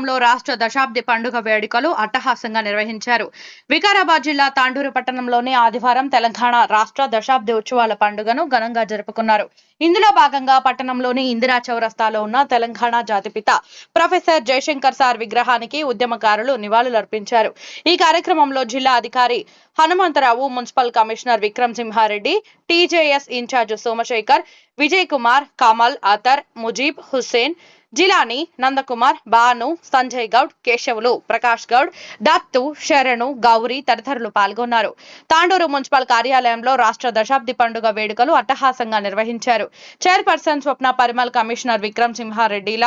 పట్టణంలో రాష్ట్ర దశాబ్ది పండుగ వేడుకలు అట్టహాసంగా నిర్వహించారు. వికారాబాద్ జిల్లా తాండూరు పట్టణంలోని ఆదివారం తెలంగాణ రాష్ట్ర దశాబ్ది ఉత్సవాల పండుగను ఘనంగా జరుపుకున్నారు. ఇందులో భాగంగా పట్టణంలోని ఇందిరా చౌరస్తాలో ఉన్న తెలంగాణ జాతిపిత ప్రొఫెసర్ జయశంకర్ సార్ విగ్రహానికి ఉద్యమకారులు నివాళులర్పించారు. ఈ కార్యక్రమంలో జిల్లా అధికారి Hanumantharao municipal commissioner Vikram Simhareddy TJS incharge Somashekar Vijay Kumar Kamal Athar Mujeeb Hussain Jilani Nandakumar Banu Sanjay Goud Keshavulu Prakash Goud Dattu Sharanu Gowri తదితరులు పాల్గొన్నారు. తాండూరు మున్సిపల్ కార్యాలయంలో రాష్ట్ర దశాబ్ది పండుగ వేడుకలు అట్టహాసంగా నిర్వహించారు. చైర్పర్సన్ స్వప్న పరిమల్ కమిషనర్ విక్రమ్ సింహారెడ్డిల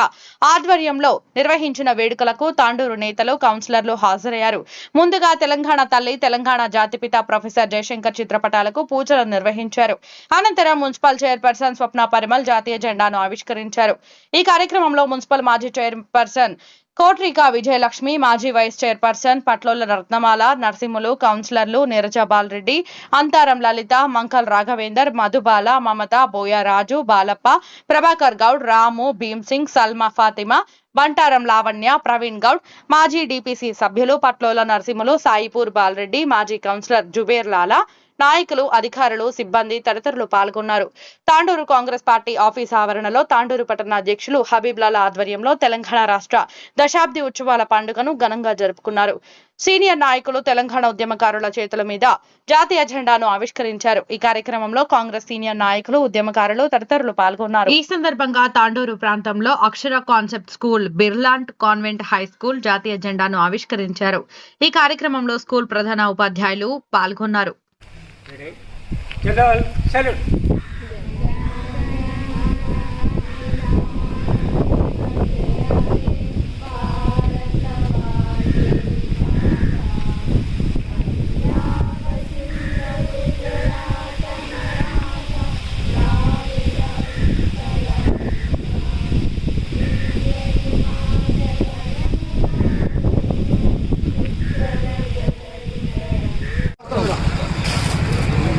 ఆధ్వర్యంలో నిర్వహించిన వేడుకలకు తాండూరు నేతలు కౌన్సిలర్లు హాజరయ్యారు. ముందుగా తెలంగాణ తల్లి తెలంగాణ జాతిపిత ప్రొఫెసర్ జయశంకర్ చిత్రపటాలకు పూజలు నిర్వహించారు. అనంతరం మున్సిపల్ చైర్పర్సన్ స్వప్న పరిమల్ జాతీయ జెండాను ఆవిష్కరించారు. ఈ కార్యక్రమం కార్యక్రమంలో మున్సిపల్ మాజీ చైర్పర్సన్ కోట్రికా విజయలక్ష్మి మాజీ వైస్ చైర్పర్సన్ పట్లోల రత్నమాల నరసింహులు కౌన్సిలర్లు నీరజ బాలరెడ్డి అంతారం లలిత మంకల్ రాఘవేందర్ మధుబాల మమత బోయారాజు బాలప్ప ప్రభాకర్ గౌడ్ రాము భీమ్సింగ్ సల్మా ఫాతిమా బంటారం లావణ్య ప్రవీణ్ గౌడ్ మాజీ డిపిసి సభ్యులు పట్లోల నరసింహులు సాయిపూర్ బాలరెడ్డి మాజీ కౌన్సిలర్ జుబేర్ లాలా నాయకులు అధికారులు సిబ్బంది తదితరులు పాల్గొన్నారు. తాండూరు కాంగ్రెస్ పార్టీ ఆఫీస్ ఆవరణలో తాండూరు పట్టణ అధ్యక్షులు హబీబ్లాల ఆధ్వర్యంలో తెలంగాణ రాష్ట్ర దశాబ్ది ఉత్సవాల పండుగను ఘనంగా జరుపుకున్నారు. సీనియర్ నాయకులు తెలంగాణ ఉద్యమకారుల చేతుల మీద జాతీయ జెండాను ఆవిష్కరించారు. ఈ కార్యక్రమంలో కాంగ్రెస్ సీనియర్ నాయకులు ఉద్యమకారులు తదితరులు పాల్గొన్నారు. ఈ సందర్భంగా తాండూరు ప్రాంతంలో Akshara concept school brilliant convent high school జాతీయ జెండాను ఆవిష్కరించారు. ఈ కార్యక్రమంలో స్కూల్ ప్రధాన ఉపాధ్యాయులు పాల్గొన్నారు. Today. General, salute.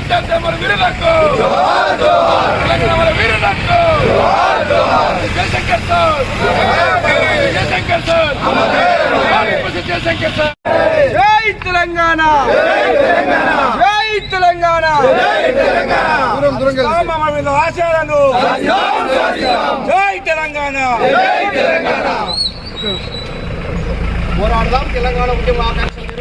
తెలంగాణ అభ్యర్థి మన వీరులకు తెలంగాణ మన వీరులకు Jayashankar sir. Jayashankar sir. Jayashankar sir. జై తెలంగాణ. జై తెలంగాణ. ఆశయాలను జై తెలంగాణ. పోరాడదాం. తెలంగాణ ఉద్యమ ఆకాంక్షలు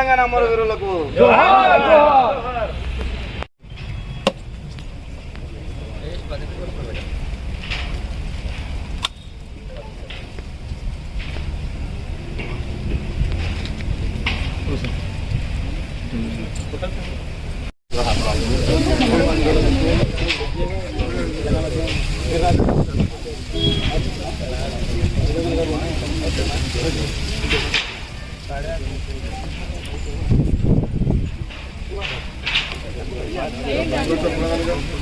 తెలంగాణ అమరవీరులకు. జోహార్ జోహార్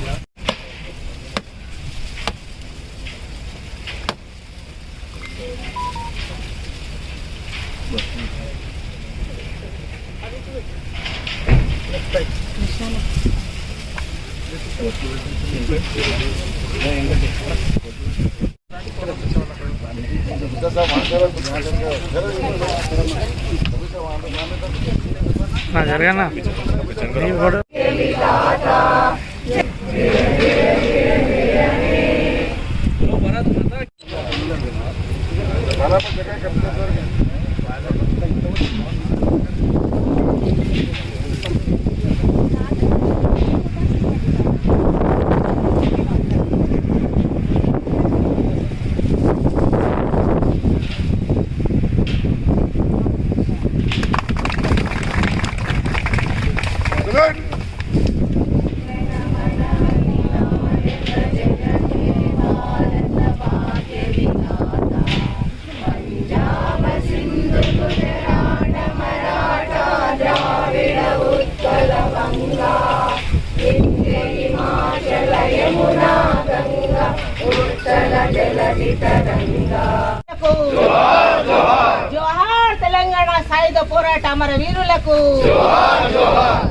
జోహార్ తెలంగాణ సాయుధ పోరాట అమర వీరులకు.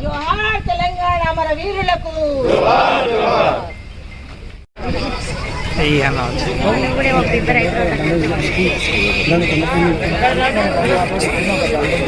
జోహార్ తెలంగాణ అమర వీరులకు. కమిషనర్ సార్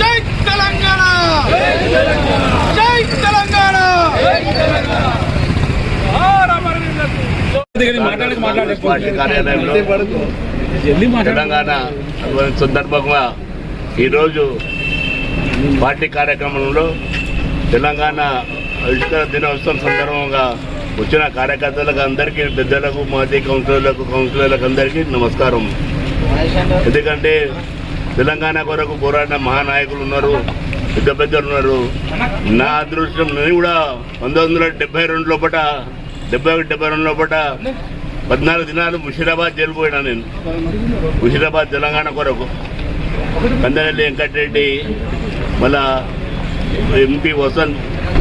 జై తెలంగాణ! జై తెలంగాణ! పార్టీ కార్యాలయంలో తెలంగాణ సందర్భంగా ఈరోజు పార్టీ కార్యక్రమంలో తెలంగాణ ఆవిష్కరణ దినోత్సవం సందర్భంగా వచ్చిన కార్యకర్తలకు అందరికీ పెద్దలకు మాజీ కౌన్సిలర్లకు కౌన్సిలర్లకు అందరికీ నమస్కారం. ఎందుకంటే తెలంగాణ కొరకు పోరాడిన మహానాయకులు ఉన్నారు పెద్ద పెద్దలు ఉన్నారు. నా అదృష్టం నేను కూడా పంతొమ్మిది వందల డెబ్బై రెండు లోపల డెబ్బై ఒకటి డెబ్బై రెండు లోపల పద్నాలుగు దినాలు ముషీరాబాద్ జైలు పోయినా నేను. ముషీరాబాద్ తెలంగాణ కొరకు. కందనల్లి వెంకటరెడ్డి మళ్ళా ఎంపీ వసంత్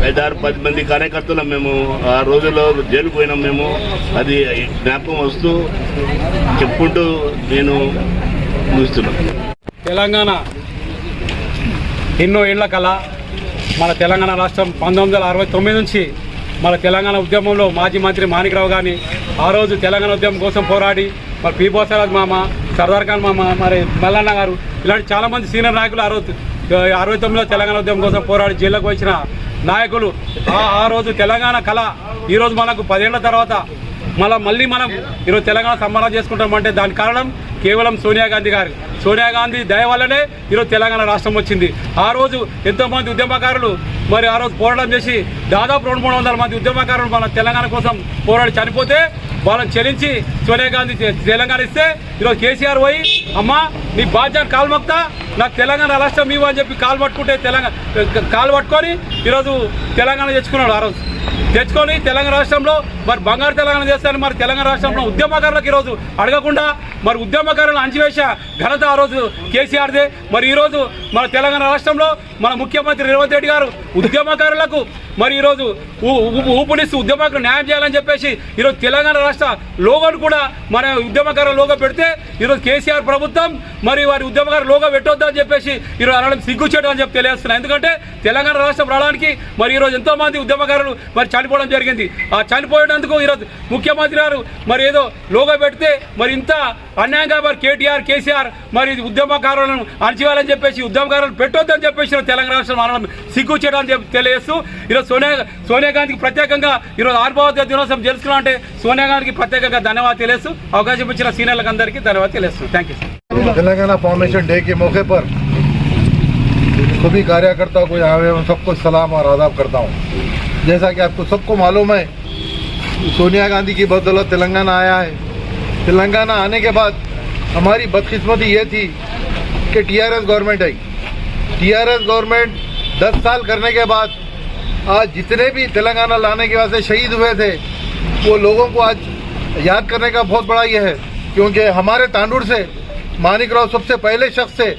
ఐదారు పది మంది కార్యకర్తలు మేము. ఆ రోజుల్లో జైలు పోయినాం మేము. అది జ్ఞాపకం వస్తూ చెప్పుకుంటూ నేను ముగిస్తున్నాను తెలంగాణ ఎన్నో ఏళ్ళ కళ. మన తెలంగాణ రాష్ట్రం పంతొమ్మిది వందల అరవై తొమ్మిది నుంచి మన తెలంగాణ ఉద్యమంలో మాజీ మంత్రి మాణికరావు గారిని ఆ రోజు తెలంగాణ ఉద్యమం కోసం పోరాడి మరి పి. బోసరాజ్ మామ సర్దార్ ఖాన్ మామ మరి మల్లన్న గారు ఇలాంటి చాలామంది సీనియర్ నాయకులు ఆ రోజు అరవై తొమ్మిదిలో తెలంగాణ ఉద్యమం కోసం పోరాడి జైల్లోకి వచ్చిన నాయకులు. ఆ ఆ రోజు తెలంగాణ కళ ఈరోజు మనకు పదేళ్ళ తర్వాత మళ్ళీ మళ్ళీ మనం ఈరోజు తెలంగాణ సంబరాలు చేసుకుంటామంటే దానికి కారణం కేవలం సోనియా గాంధీ గారు. సోనియా గాంధీ దయ వల్లనే ఈరోజు తెలంగాణ రాష్ట్రం వచ్చింది. ఆ రోజు ఎంతోమంది ఉద్యమకారులు మరి ఆ రోజు పోరాటం చేసి దాదాపు రెండు మూడు వందల మంది ఉద్యమకారులు మన తెలంగాణ కోసం పోరాడి చనిపోతే వాళ్ళని చెల్లించి సోనియా గాంధీ తెలంగాణ ఇస్తే ఈరోజు కేసీఆర్ పోయి అమ్మా నీ బాధ్యత కాల్మొక్తా నాకు తెలంగాణ రాష్ట్రం ఇవ్వు అని చెప్పి కాలు పట్టుకుంటే తెలంగాణ కాలు పట్టుకొని ఈరోజు తెలంగాణ తెచ్చుకున్నాడు ఆ రోజు. తెచ్చుకొని తెలంగాణ రాష్ట్రంలో మరి బంగారు తెలంగాణ చేస్తారని మరి తెలంగాణ రాష్ట్రంలో ఉద్యమకారులకు ఈరోజు అడగకుండా మరి ఉద్యమకారులను అంచివేస ఘనత ఆ రోజు కేసీఆర్దే. మరి ఈరోజు మన తెలంగాణ రాష్ట్రంలో మన ముఖ్యమంత్రి రేవంత్ రెడ్డి గారు ఉద్యమకారులకు మరి ఈరోజు ఊపునిస్తూ ఉద్యమకారులు న్యాయం చేయాలని చెప్పేసి ఈరోజు తెలంగాణ రాష్ట్ర లోగోను కూడా మన ఉద్యమకారుల లోగో పెడితే ఈరోజు కేసీఆర్ ప్రభుత్వం మరి వారి ఉద్యమకారుల లోగో పెట్టొద్దని చెప్పేసి ఈరోజు అనడం సిగ్గుచేయడం అని చెప్పి తెలియజేస్తున్నాను. ఎందుకంటే తెలంగాణ రాష్ట్రం రావడానికి మరి ఈరోజు ఎంతోమంది ఉద్యమకారులు మరి చనిపోవడం జరిగింది. ఆ చనిపోయేందుకు ఈరోజు ముఖ్యమంత్రి గారు మరి ఏదో లోగో పెడితే మరి ఇంత అన్యాయంగా మరి కేటీఆర్ కేసీఆర్ మరి ఇది ఉద్యమకారులను అణచివేయాలని చెప్పేసి ఉద్యమకారులను పెట్టొద్దని చెప్పేసి ఈరోజు తెలంగాణ రాష్ట్రం అనడం సిగ్గు చేయడం అని చెప్పి తెలియజేస్తూ ఈరోజు సోనియా సోనియా గాంధీకి ప్రత్యేకంగా ఈరోజు ఆర్భావత దినోత్సవం జరుపుకున్నాం అంటే సోనియా గాంధీకి ప్రత్యేకంగా ధన్యవాదాలు తెలియజేస్తూ అవకాశం ఇచ్చిన సీనియర్లకు అందరికీ ధన్యవాదాలు తెలియజేస్తున్నాను thank you Telangana foundation day के मौके पर सभी कार्यकर्ताओं को यहाँ पे मैं सबको सलाम और आदाब करता हूँ जैसा कि आपको सबको मालूम है सोनिया गांधी की बदौलत तेलंगाना आया है तेलंगाना आने के बाद हमारी बदकिस्मती ये थी कि टीआरएस गवर्नमेंट आई। टीआरएस गवर्नमेंट 10 साल करने के बाद आज जितने भी तेलंगाना लाने के वास्ते शहीद हुए थे, वो लोगों को आज याद करने का बहुत बड़ा ये है, क्योंकि हमारे तांडुर से, मानिक राव सबसे पहले शख्स थे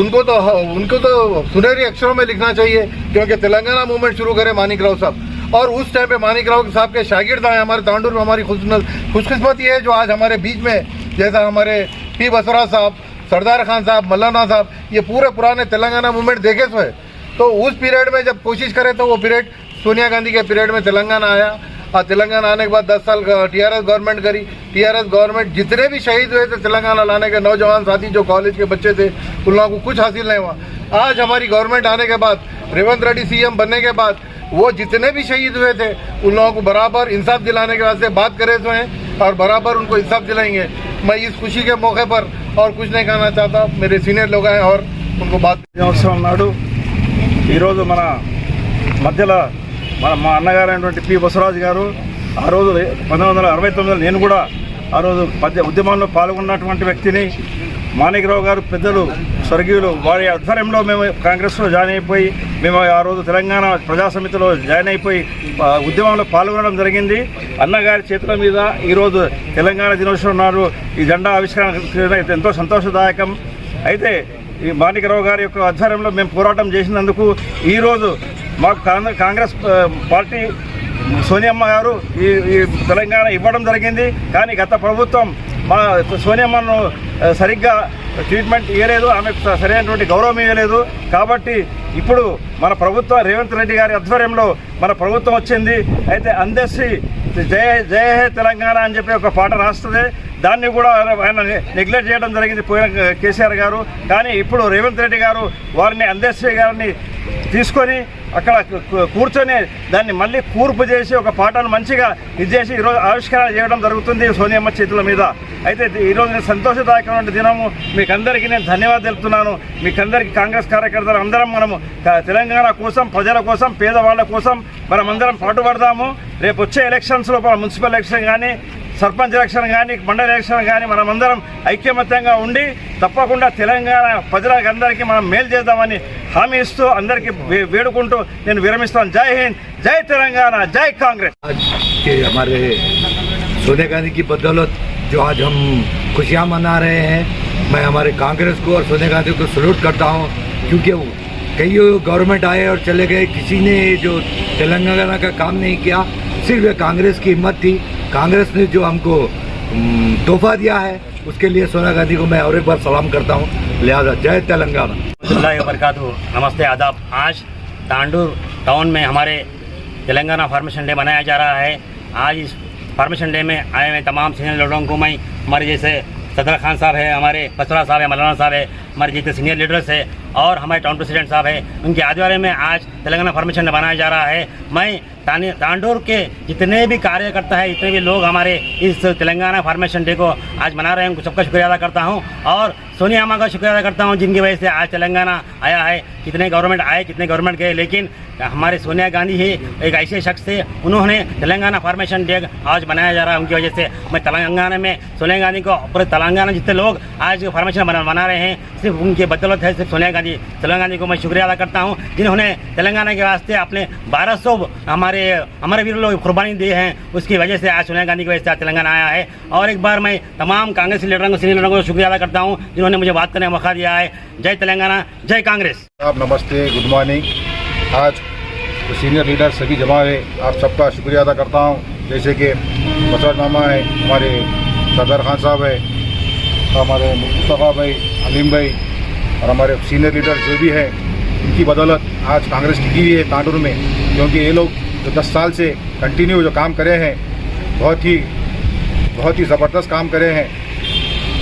उनको तो उनको तो सुनहरी अक्षरों में लिखना चाहिए, क्योंकि तेलंगाना मूवमेंट शुरू करे मानिक राव साहब। और उस टाइम पे मानिक राव साहब के शागिर्द आए, हमारे तांडुर में हमारी खुश खुशकिस्मती है जो आज हमारे बीच में, जैसा हमारे पी बसरा साहब, सरदार खान साहब मल्लाना साहब, ये पूरे पुराने तेलंगाना मूवमेंट देखे सो है। तो उस पीरियड में जब कोशिश करे तो वो पीरियड सोनिया गांधी के पीरियड में तेलंगाना आया। और तेलंगाना आने के बाद 10 साल टीआरएस गवर्नमेंट करी। टीआरएस गवर्नमेंट जितने भी शहीद हुए थे तेलंगाना लाने के नौजवान साथी जो कॉलेज के बच्चे थे, उन लोगों को कुछ हासिल नहीं हुआ। आज हमारी गवर्नमेंट आने के बाद रेवंत रेड्डी सीएम बनने के बाद वो जितने भी शहीद हुए थे उन लोगों को बराबर इंसाफ दिलाने के वास्ते बात करे तो हैं और बराबर उनको इंसाफ दिलाएंगे मैं इस खुशी के मौके पर और कुछ नहीं कहना चाहता मेरे सीनियर लोग हैं और उनको बात దినోత్సవం నాడు ఈరోజు మన మధ్యలో మన మా అన్నగారు అయినటువంటి పి బసవరాజు గారు ఆ రోజు పంతొమ్మిది వందల అరవై తొమ్మిదిలో నేను కూడా ఆ రోజు పద్య ఉద్యమంలో పాల్గొన్నటువంటి వ్యక్తిని మాణికరావు గారు పెద్దలు స్వర్గీయులు వారి ఆధ్వర్యంలో మేము కాంగ్రెస్లో జాయిన్ అయిపోయి మేము ఆ రోజు తెలంగాణ ప్రజా సమితిలో జాయిన్ అయిపోయి ఉద్యమంలో పాల్గొనడం జరిగింది. అన్నగారి చేతుల మీద ఈరోజు తెలంగాణ దినోత్సవం నాడు ఈ జెండా ఆవిష్కరణ ఎంతో సంతోషదాయకం. అయితే ఈ మాణికరావు గారి యొక్క ఆధ్వర్యంలో మేము పోరాటం చేసినందుకు ఈరోజు మాకు కాంగ్రెస్ కాంగ్రెస్ పార్టీ సోనియమ్మ గారు ఈ తెలంగాణ ఇవ్వడం జరిగింది. కానీ గత ప్రభుత్వం మా సోనియమ్మను సరిగ్గా ట్రీట్మెంట్ ఇవ్వలేదు ఆమెకు సరైనటువంటి గౌరవం ఇవ్వలేదు కాబట్టి ఇప్పుడు మన ప్రభుత్వం రేవంత్ రెడ్డి గారి ఆధ్వర్యంలో మన ప్రభుత్వం వచ్చింది. అయితే అందశ్రీ జయ జయ హే తెలంగాణ అని చెప్పి ఒక పాట రాస్తుంది. దాన్ని కూడా ఆయన నెగ్లెక్ట్ చేయడం జరిగింది పోయిన కేసీఆర్ గారు. కానీ ఇప్పుడు రేవంత్ రెడ్డి గారు వారిని అందశ్రీ గారిని తీసుకొని అక్కడ కూర్చొని దాన్ని మళ్ళీ కూర్పు చేసి ఒక పాటను మంచిగా ఇది చేసి ఈరోజు ఆవిష్కరణ చేయడం జరుగుతుంది సోనియమ్మ చేతుల మీద. అయితే ఈరోజు నేను సంతోషదాయకమైన దినము. మీకు అందరికీ నేను ధన్యవాదాలు తెలుపుతున్నాను. మీకు అందరికీ కాంగ్రెస్ కార్యకర్తలు అందరం మనము తెలంగాణ కోసం ప్రజల కోసం పేదవాళ్ళ కోసం మనం అందరం పాటుపడదాము. రేపు వచ్చే ఎలక్షన్స్లో మన మున్సిపల్ ఎలక్షన్ కానీ సర్పంచ్ ఎలక్షన్ కానీ మండల ఎలక్షన్ కానీ మనం అందరం ఐక్యమత్యంగా ఉండి తప్పకుండా తెలంగాణ ప్రజలకు అందరికీ మనం మేలు చేద్దామని హామీ ఇస్తూ అందరికీ వే- వేడుకుంటూ నేను విరమిస్తాను జై హింద్ జై తెలంగాణ జై కాంగ్రెస్ आज के हमारे सोनिया गांधी की बदौलत जो आज हम खुशियां मना रहे हैं मैं हमारे कांग्रेस को और सोनिया गांधी को सल्यूट करता हूं क्योंकि वो कई गवर्नमेंट आए और चले गए किसी ने जो तेलंगाना का काम नहीं किया सिर्फ ये कांग्रेस की हिम्मत थी कांग्रेस ने जो हमको तोहफा दिया है, उसके लिए सोनिया गांधी को मैं और एक बार सलाम करता हूँ। लिहाजा, जय तेलंगाना। वरकत नमस्ते, आदाब। आज तांडूर टाउन में हमारे तेलंगाना फार्मेशन डे मनाया जा रहा है। आज इस फार्मेशन डे में आए हुए तमाम सीनियर लोगों को मैं, हमारे जैसे सदर खान साहब है, हमारे पचरा साहब है, मौलाना साहब है, हमारे जितने सीनियर लीडर्स है और हमारे टाउन प्रेसिडेंट साहब है, उनके आदिवारे में आज तेलंगाना फॉर्मेशन डे मनाया जा रहा है। मैं तांडूर के जितने भी कार्यकर्ता है, जितने भी लोग हमारे इस तेलंगाना फार्मेशन डे को आज मना रहे हैं, उनको सबका शुक्रिया अदा करता हूँ। और सोनिया अम्मा का शुक्रिया अदा करता हूँ, जिनकी वजह से आज तेलंगाना आया है। कितने गवर्नमेंट आए कितने गवर्नमेंट गए लेकिन हमारे सोनिया गांधी ही एक ऐसे शख्स थे उन्होंने तेलंगाना फार्मेशन डे आज मनाया जा रहा है उनकी वजह से। मैं तेलंगाना में सोनिया गांधी को पूरे तेलंगाना जितने लोग आज फार्मेशन मना, रहे हैं सिर्फ़ उनकी बदौलत है सिर्फ़ सोनिया गांधी सोनिया गांधी को मैं शुक्रिया अदा करता हूँ जिन्होंने तेलंगाना के वास्ते अपने बारह सौ हमारे हमारे वीर लोग कुर्बानी दी हैं उसकी वजह से आज सोनिया गांधी की वजह से आज तेलंगाना आया है। और एक बार मैं तमाम कांग्रेस लीडरों को सीनियर लीडरों को शुक्रिया अदा करता हूँ जिन्होंने मुझे बात करने का मौका दिया है। जय तेलंगाना जय कांग्रेस। आप नमस्ते गुड मॉर्निंग आज सीनियर लीडर सभी जमा हुए। आप सबका शुक्रिया अदा करता हूँ। जैसे कि बसराज मामा है, हमारे सरदार खान साहब है, हमारे मुस्तफ़ा भाई, अलीम भाई और हमारे सीनियर लीडर जो भी है, इनकी बदौलत आज कांग्रेस टिकी हुई है तांडूर में। क्योंकि ये लोग जो दस साल से कंटिन्यू जो काम करे हैं, बहुत ही बहुत ही ज़बरदस्त काम करे हैं।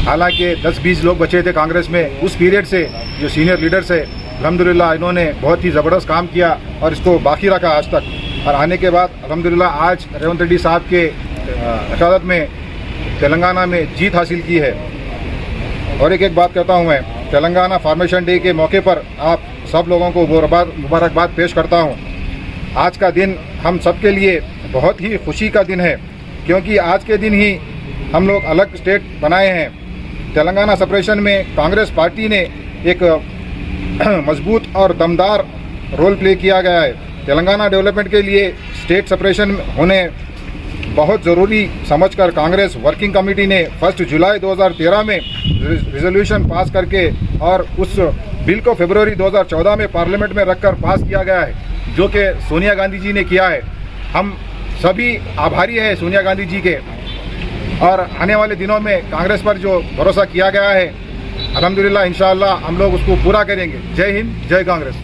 हालाँकि 10-20 लोग बचे थे कांग्रेस में। उस पीरियड से जो सीनियर लीडर्स है अलहमदिल्ला इन्होंने बहुत ही ज़बरदस्त काम किया और इसको बाकी रखा आज तक। और आने के बाद अलहमदिल्ला आज रेवंत रेड्डी साहब के अकादत में, तेलंगाना में जीत हासिल की है। और एक एक बात कहता हूँ मैं, तेलंगाना फार्मेशन डे के मौके पर आप सब लोगों को मुबारकबाद पेश करता हूँ। आज का दिन हम सबके लिए बहुत ही खुशी का दिन है, क्योंकि आज के दिन ही हम लोग अलग स्टेट बनाए हैं। तेलंगाना सेपरेशन में कांग्रेस पार्टी ने एक मज़बूत और दमदार रोल प्ले किया गया है। तेलंगाना डेवलपमेंट के लिए स्टेट सेपरेशन होने बहुत ज़रूरी समझकर कांग्रेस वर्किंग कमेटी ने फ़र्स्ट जुलाई 2013 में रिजोल्यूशन पास करके और उस बिल को फरवरी 2014 में पार्लियामेंट में रखकर पास किया गया है, जो कि सोनिया गांधी जी ने किया है। हम सभी आभारी है सोनिया गांधी जी के। और आने वाले दिनों में कांग्रेस पर जो भरोसा किया गया है अल्हम्दुलिल्लाह इनशाला हम लोग उसको पूरा करेंगे। जय हिंद जय कांग्रेस।